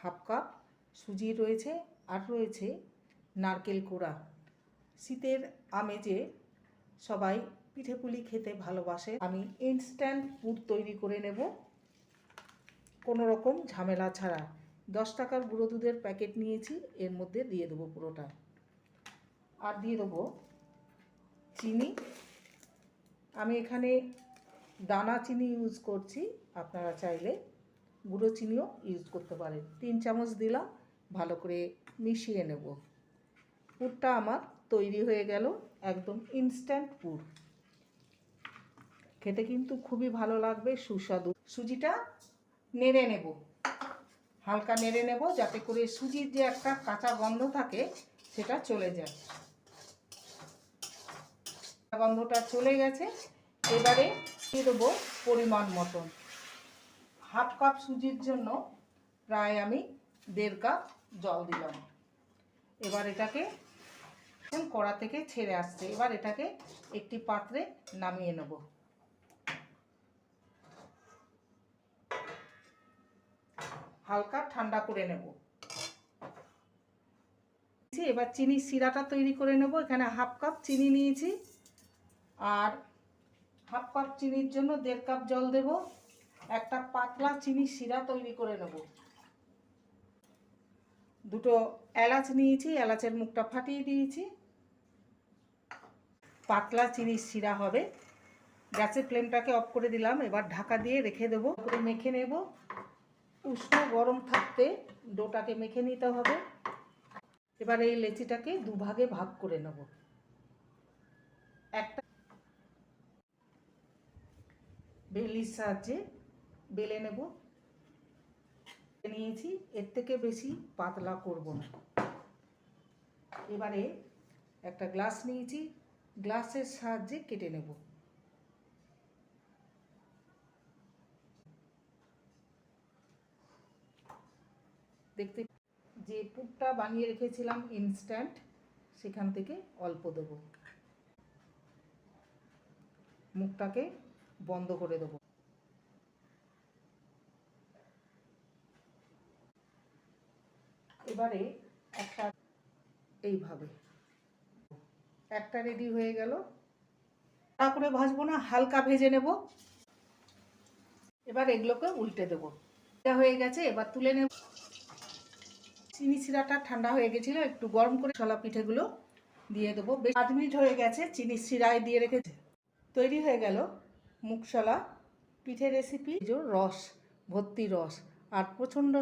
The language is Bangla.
হাফ কাপ সুজি রয়েছে আর রয়েছে নারকেল কোড়া। শীতের আমেজে সবাই পিঠেপুলি খেতে ভালোবাসে। আমি ইনস্ট্যান্ট পুর তৈরি করে নেব। কোনো রকম ঝামেলা ছাড়া। দশ টাকার গুঁড়ো দুধের প্যাকেট নিয়েছি, এর মধ্যে দিয়ে দেবো পুরোটা। আর দিয়ে দেবো চিনি। আমি এখানে দানা চিনি ইউজ করছি, আপনারা চাইলে গুঁড়ো চিনিও ইউজ করতে পারেন তিন চামচ দিলাম, ভালো করে মিশিয়ে নেব। পুরটা আমার তৈরি হয়ে গেল, একদম ইনস্ট্যান্ট পুর। খেতে কিন্তু খুবই ভালো লাগবে, সুস্বাদু। সুজিটা নেড়ে নেব। হালকা নেড়ে নেব, যাতে করে সুজির যে একটা কাঁচা গন্ধ থাকে, সেটা চলে যায়। গন্ধটা চলে গেছে, এবারে দেবো পরিমাণ মতন। হাফ কাপ সুজির জন্য প্রায় আমি দেড় কাপ জল দিলাম। এবার এটাকে কড়া থেকে ছেড়ে আসছে। এবার এটাকে একটি পাত্রে নামিয়ে নেব। হালকা ঠান্ডা করে নেব। এবার চিনি সিরাটা তৈরি করে নেব। এখানে হাফ কাপ চিনি নিয়েছি। আর হাফ কাপ চিনির জন্য দেড় কাপ জল দেব। একটা পাতলা চিনি শিরা তৈরি করে নেব। দুটো এলাচ নিয়েছি, এলাচের মুখটা ফাটিয়ে দিয়েছি। পাতলা চিনির শিরা হবে। গ্যাসের ফ্লেমটাকে অফ করে দিলাম, এবার ঢাকা দিয়ে রেখে দেবো। মেখে নেব। উষ্ণ গরম থাকতে ডোটাকে মেখে নিতে হবে। এবার এই লেচিটাকে দুভাগে ভাগ করে নেব। একটা বেলির সাহায্যে বেলে নেব। নিয়েছি, এর থেকে বেশি পাতলা করব না। এবারে একটা গ্লাস নিয়েছি, গ্লাসের সাহায্যে কেটে নেব। দেখতে যে পুরটা বানিয়ে রেখেছিলাম ইনস্ট্যান্ট সেখান থেকে অল্প দেব। মুখটাকে বন্ধ করে দেবো। এবারে একটা এইভাবে। একটা রেডি হয়ে গেল। তা করে ভাজবো না, হালকা ভেজে নেব। এবার এগুলোকে উল্টে দেবো। এটা হয়ে গেছে, এবার তুলে নেব। চিনি শিরাটা ঠান্ডা হয়ে গেছিল, একটু গরম করে ছলা পিঠেগুলো দিয়ে দেবো। বেশ আধ মিনিট হয়ে গেছে, চিনি শিরায় দিয়ে রেখেছে। তৈরি হয়ে গেল মুখশলা পিঠে রেসিপি রস, ভর্তি রস, আর প্রচণ্ড